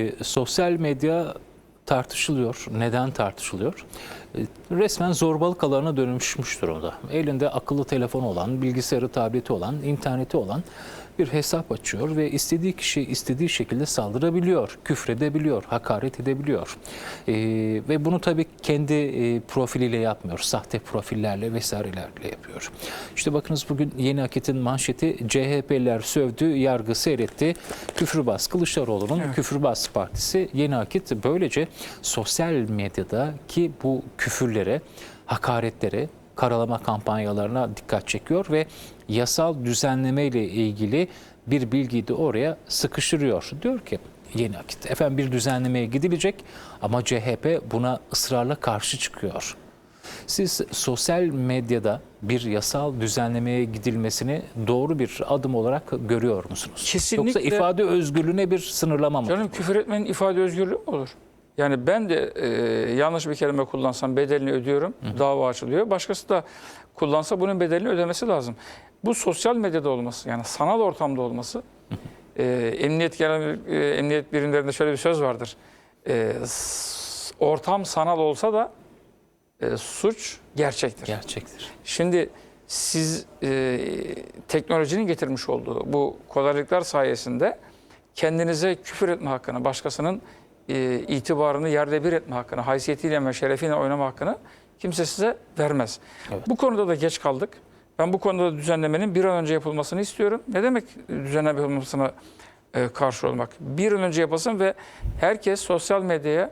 E, Sosyal medya tartışılıyor. Neden tartışılıyor? E, Resmen zorbalık alanına dönüşmüş durumda. Elinde akıllı telefon olan, bilgisayarı, tableti olan, interneti olan bir hesap açıyor ve istediği kişi istediği şekilde saldırabiliyor, küfredebiliyor, hakaret edebiliyor. E, ve bunu tabii kendi e, profiliyle yapmıyor, sahte profillerle vesairelerle yapıyor. İşte bakınız bugün Yeni Akit'in manşeti CHP'liler sövdü, yargı seyretti. Küfürbaz Kılıçdaroğlu'nun Küfürbaz Partisi Yeni Akit böylece sosyal medyadaki bu küfürlere, hakaretlere, karalama kampanyalarına dikkat çekiyor ve yasal düzenleme ile ilgili bir bilgiyi de oraya sıkıştırıyor. Diyor ki Yeni Akit, efendim bir düzenlemeye gidilecek ama CHP buna ısrarla karşı çıkıyor. Siz sosyal medyada bir yasal düzenlemeye gidilmesini doğru bir adım olarak görüyor musunuz? Kesinlikle. Yoksa ifade özgürlüğüne bir sınırlama mı? Canım küfür etmenin ifade özgürlüğü mü olur? Yani ben de e, yanlış bir kelime kullansam bedelini ödüyorum, dava açılıyor. Başkası da kullansa bunun bedelini ödemesi lazım. Bu sosyal medyada olması, yani sanal ortamda olması, e, emniyet genel e, emniyet birimlerinde şöyle bir söz vardır. E, ortam sanal olsa da e, suç gerçektir. Gerçektir. Şimdi siz e, teknolojinin getirmiş olduğu bu kolaylıklar sayesinde kendinize küfür etme hakkını, başkasının e, itibarını yerle bir etme hakkını, haysiyetiyle ve şerefiyle oynama hakkını kimse size vermez. Evet. Bu konuda da geç kaldık. Ben bu konuda da düzenlemenin bir an önce yapılmasını istiyorum. Ne demek düzenleme yapılmasına e, karşı olmak? Bir an önce yapılsın ve herkes sosyal medyaya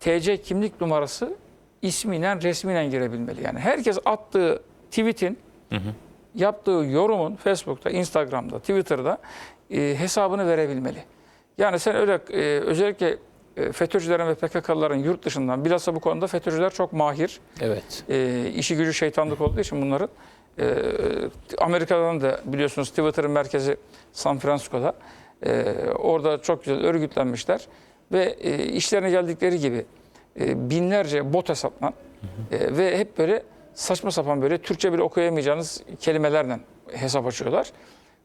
TC kimlik numarası ismiyle resmiyle girebilmeli. Yani herkes attığı tweetin yaptığı yorumun Facebook'ta, Instagram'da, Twitter'da e, hesabını verebilmeli. Yani sen öyle e, özellikle FETÖ'cülerin ve PKK'lıların yurt dışından bilhassa bu konuda FETÖ'cüler çok mahir. Evet. E, işi gücü şeytanlık olduğu için bunların e, Amerika'dan da biliyorsunuz Twitter'ın merkezi San Francisco'da. E, orada çok güzel örgütlenmişler ve e, işlerine geldikleri gibi e, binlerce bot hesapla e, ve hep böyle saçma sapan böyle Türkçe bile okuyamayacağınız kelimelerle hesap açıyorlar.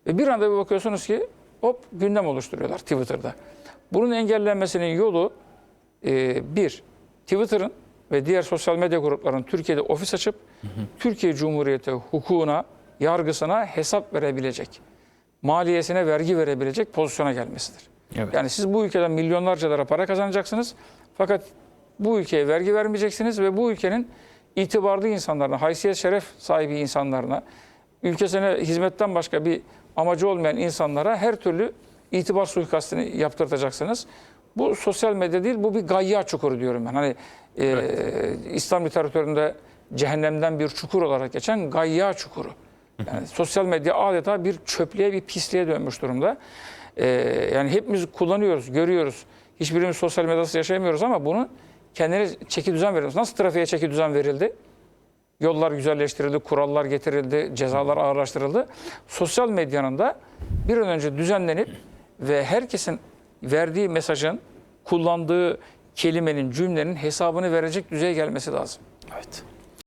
Ve bir anda bir bakıyorsunuz ki hop gündem oluşturuyorlar Twitter'da. Bunun engellenmesinin yolu e, bir, Twitter'ın ve diğer sosyal medya gruplarının Türkiye'de ofis açıp Türkiye Cumhuriyeti hukukuna, yargısına hesap verebilecek, maliyesine vergi verebilecek pozisyona gelmesidir. Evet. Yani siz bu ülkeden milyonlarca lira para kazanacaksınız fakat bu ülkeye vergi vermeyeceksiniz ve bu ülkenin itibarlı insanlarına, haysiyet şeref sahibi insanlarına, ülkesine hizmetten başka bir amacı olmayan insanlara her türlü itibar suikastını yaptırtacaksınız. Bu sosyal medya değil, bu bir gayya çukuru diyorum ben. Hani e, İslam literatüründe cehennemden bir çukur olarak geçen gayya çukuru. Yani sosyal medya adeta bir çöplüğe, bir pisliğe dönmüş durumda. E, yani hepimiz kullanıyoruz, görüyoruz. Hiçbirimiz sosyal medyasız yaşayamıyoruz ama bunu kendine çeki düzen veriyoruz. Nasıl trafiğe çeki düzen verildi? Yollar güzelleştirildi, kurallar getirildi, cezalar ağırlaştırıldı. Sosyal medyanın da bir an önce düzenlenip ve herkesin verdiği mesajın, kullandığı kelimenin, cümlenin hesabını verecek düzeye gelmesi lazım. Evet.